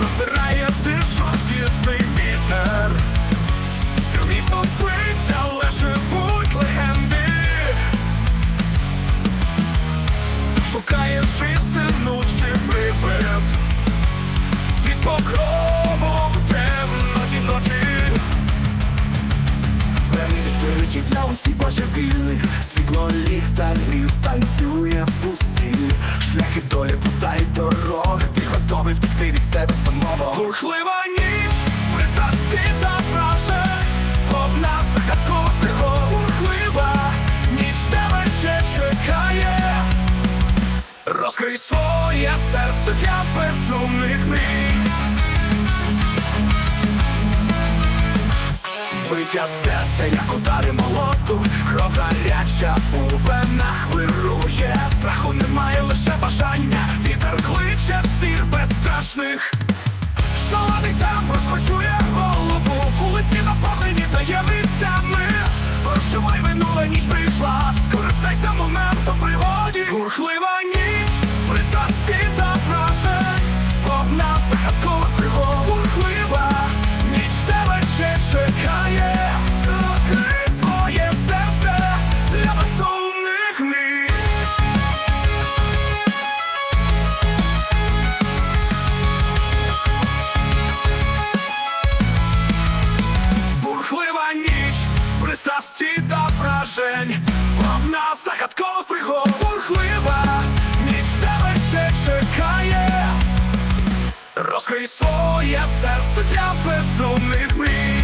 Роздирає тишу з'їсний вітер. Місто спиться, але живуть легенди. Шукаєш істину чи привид. Під покровом для усіх божевільних Світло ліхтарів танцює в пусті Шляхи долі путають дороги Ти готовий втекти від себе самого. Бурхлива ніч, пристрасті та враже Повна загадкових пригод. Бурхлива ніч тебе ще чекає. Розкрий своє серце для безумних мрій Биття серця, як удари молоту, кров гаряча у венах вирує, страху немає, лише бажання, вітер кличе всіх безстрашних. Шалений темп розпочує голову, вулиці наповнені таємницями. Проживай минула ніч прийшла, скористайся моментом пригоді. Бурхлива пристрасті та вражень, повна загадкових пригод. Бурхлива ніч тебе ще чекає. Розкрий своє серце для безумних мрій.